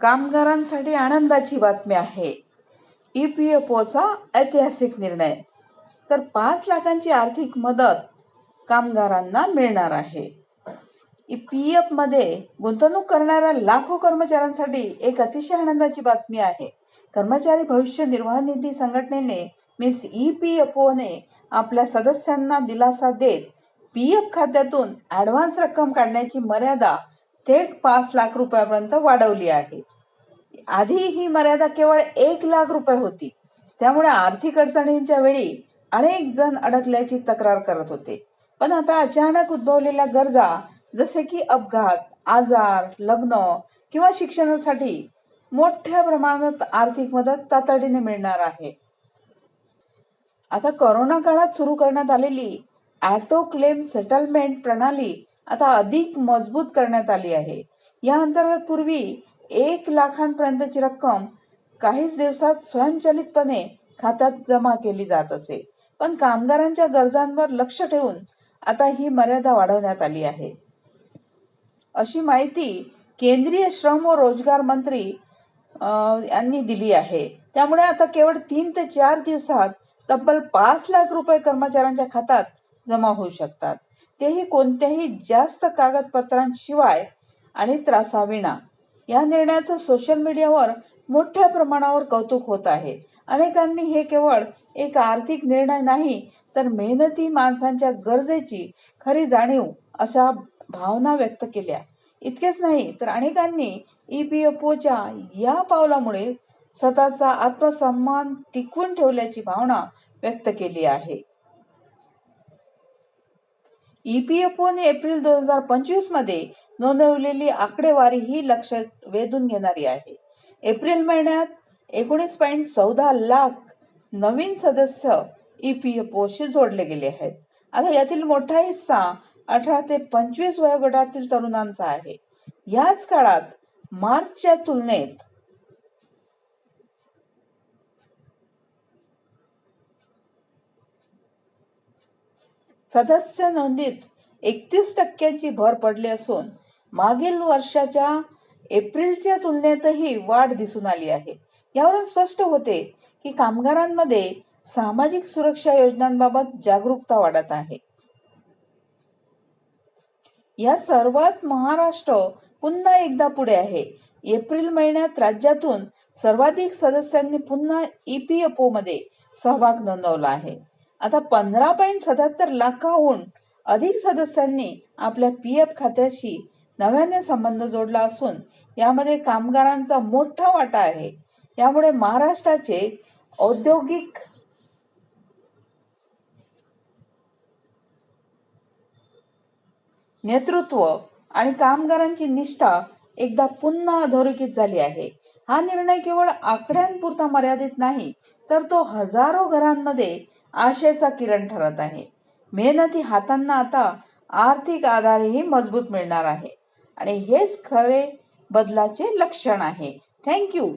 कामगारांसाठी आनंदाची बातमी आहे. ई पी एफ ओचा ऐतिहासिक निर्णय. तर पाच लाखांची आर्थिक मदत कामगारांना मिळणार आहे. ई पी एफमध्ये गुंतवणूक करणाऱ्या लाखो कर्मचाऱ्यांसाठी एक अतिशय आनंदाची बातमी आहे. कर्मचारी भविष्य निर्वाह निधी संघटनेने मीन्स ई पी एफ ओने आपल्या सदस्यांना दिलासा देत पी एफ खात्यातून ॲडव्हान्स रक्कम काढण्याची मर्यादा थेट पाच लाख रुपयापर्यंत वाढवली आहे. आधी ही मर्यादा केवळ एक लाख रुपये होती. त्यामुळे आर्थिक अडचणींच्या वेळी अनेक जण अडकल्याची तक्रार करत होते. पण आता अचानक उद्भवलेल्या गरजा जसे की अपघात आजार लग्न किंवा शिक्षणासाठी मोठ्या प्रमाणात आर्थिक मदत तातडीने मिळणार आहे. आता करोना काळात सुरू करण्यात आलेली ॲटो क्लेम सेटलमेंट प्रणाली आता अधिक मजबूत करण्यात आली आहे. या अंतर्गत पूर्वी एक लाखांपर्यंतची रक्कम काहीच दिवसात स्वयंचलितपणे खात्यात जमा केली जात असे. पण कामगारांच्या गरजांवर लक्ष ठेवून आता ही मर्यादा वाढवण्यात आली आहे. अशी माहिती केंद्रीय श्रम व रोजगार मंत्री यांनी दिली आहे. त्यामुळे आता केवळ तीन ते चार दिवसात तब्बल पाच लाख रुपये कर्मचाऱ्यांच्या खात्यात जमा होऊ शकतात. तेही कोणत्याही जास्त कागदपत्रांशिवाय आणि त्रासाविना. या निर्णयाचं सोशल मीडियावर मोठ्या प्रमाणावर कौतुक होत आहे. अनेकांनी हे केवळ एक आर्थिक निर्णय नाही तर मेहनती माणसांच्या गरजेची खरी जाणीव अशा भावना व्यक्त केल्या. इतकेच नाही तर अनेकांनी ई पी एफ ओच्या या पावलामुळे स्वतःचा आत्मसन्मान टिकवून ठेवल्याची भावना व्यक्त केली आहे. ई पी एफ ओने एप्रिल दोन हजार पंचवीसमध्ये नोंदवलेली आकडेवारी ही लक्ष वेधून घेणारी आहे. एप्रिल महिन्यात एकोणीस पॉईंट चौदा लाख नवीन सदस्य ई पी एफ ओशी जोडले गेले आहेत. आता यातील मोठा हिस्सा अठरा ते पंचवीस वयोगटातील तरुणांचा आहे. याच काळात मार्चच्या तुलनेत सदस्य नोंदीत एकतीस टक्क्यांची भर पडली असून मागील वर्षाच्या एप्रिलच्या तुलनेतही वाढ दिसून आली आहे. यावरून स्पष्ट होते की कामगारांमध्ये सामाजिक सुरक्षा योजनांबाबत जागरूकता वाढत आहे. या सर्वात महाराष्ट्र पुन्हा एकदा पुढे आहे. एप्रिल महिन्यात राज्यातून सर्वाधिक सदस्यांनी पुन्हा ईपीएफओ मध्ये सहभाग नोंदवला आहे. आता पंधरा पॉईंट सत्याहत्तर लाखाहून अधिक सदस्यांनी आपल्या पी एफ खात्याशी नव्याने संबंध जोडला असून यामध्ये कामगारांचा मोठा वाटा आहे. यामुळे महाराष्ट्राचे औद्योगिक नेतृत्व आणि कामगारांची निष्ठा एकदा पुन्हा अधोरेखित झाली आहे. हा निर्णय केवळ आकड्यांपुरता मर्यादित नाही तर तो हजारो घरांमध्ये आशेचा किरण ठरत आहे. मेहनती हातांना आता आर्थिक आधारही मजबूत मिळणार आहे. आणि हेच खरे बदलाचे लक्षण आहे. थँक्यू